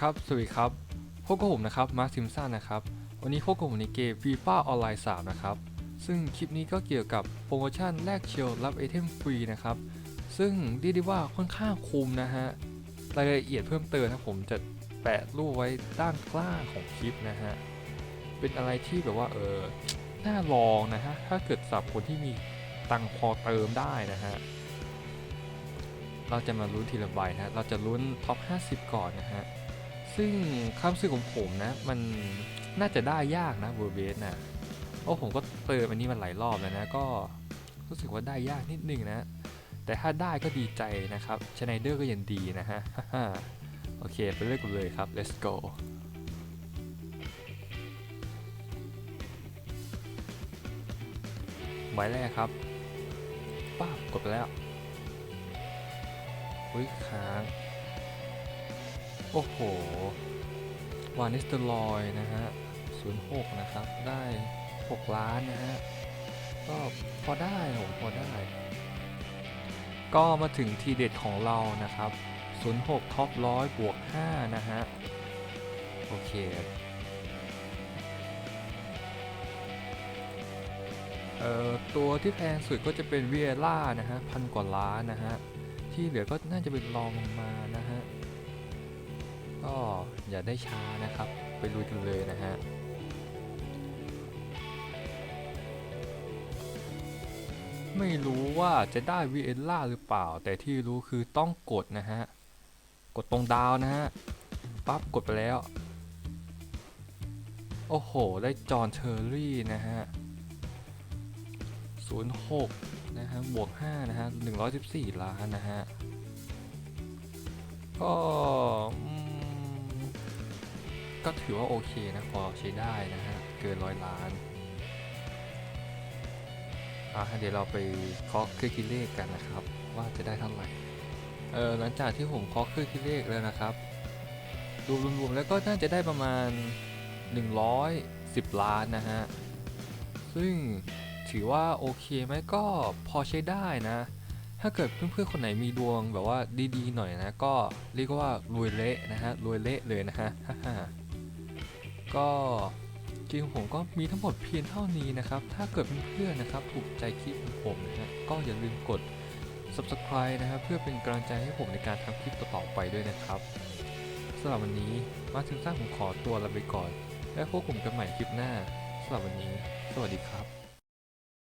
ครับสวัสดีครับพบกับผมนะครับ มาร์คซิมสันนะครับ วันนี้พบกับผมในเกม FIFA Online 3นะครับ ซึ่งคลิปนี้ก็เกี่ยวกับโปรโมชั่นแลกเชลรับไอเทมฟรีนะครับ ซึ่งเรียกได้ว่าค่อนข้างคุ้มนะฮะ รายละเอียดเพิ่มเติมนะผมจะแปะรูปไว้ด้านกล่างของคลิปนะฮะ เป็นอะไรที่แบบว่าเออ น่าลองนะฮะ ถ้าเกิดสับคนที่มีตังพอเติมได้นะฮะ เราจะมาลุ้นทีละใบนะฮะ เราจะลุ้นท็อป 50 ก่อนนะฮะ ซึ่งความรู้สึกของผมนะ มันน่าจะได้ยากนะเวอร์เบสนะ เพราะผมก็เติมอันนี้มันหลายรอบแล้วนะ ก็รู้สึกว่าได้ยากนิดนึงนะ แต่ถ้าได้ก็ดีใจนะครับชไนเดอร์ก็ยังดีนะฮะ โอเค ไปเลือกกันเลยครับ let's go หมายแรกครับป้าบกดไปแล้วอุ้ยค้าง โอ้โห วานิสเตอรอยนะฮะ06 นะครับ ได้ 6 ล้านนะฮะ ก็พอได้ผมพอได้ ก็มาถึงทีเด็ดของเรานะครับ 06ท็อปร้อยบวก 5 นะฮะ โอเคเอ่อตัวที่แพงสุดก็จะเป็นเวียล่านะฮะพันกว่าล้านนะฮะ ที่เหลือก็น่าจะเป็นรองลงมานะฮะ ก็อย่าได้ช้านะครับ ไปลุยกันเลยนะฮะ ไม่รู้ว่าจะได้วีเอล่าหรือเปล่า แต่ที่รู้คือต้องกดนะฮะ กดตรงดาวนะฮะ ปั๊บกดไปแล้ว โอ้โห ได้จอห์นเชอร์รี่นะฮะ 06 นะฮะ บวก 5 นะฮะ 114 ล้านนะฮะ ก็ก็ถือว่าโอเคนะพอใช้ได้นะฮะ เกินร้อยล้าน อะเดี๋ยวเราไปเคาะเครื่องคิดเลขกันนะครับ ว่าจะได้เท่าไหร่เออหลังจากที่ผมเคาะเครื่องคิดเลขแล้วนะครับรวมๆแล้วก็น่าจะได้ประมาณ 110 ล้านนะฮะซึ่งถือว่าโอเคไหมก็พอใช้ได้นะ ถ้าเกิดเพื่อนๆคนไหนมีดวงแบบว่าดีๆหน่อยนะ ก็เรียกว่ารวยเละนะฮะรวยเละเลยนะฮะก็ จริงผมก็มีทั้งหมดเพียงเท่านี้นะครับ ถ้าเกิดเพื่อนๆนะครับ ถูกใจคลิปของผมนะฮะก็อย่าลืมกด subscribe นะครับเพื่อเป็นกำลังใจให้ผมในการทำคลิปต่อๆไปด้วยนะครับสำหรับวันนี้มาถึงสร้างผมขอตัวลาไปก่อน แล้วพบผมกันใหม่คลิปหน้าสำหรับวันนี้ สวัสดีครับ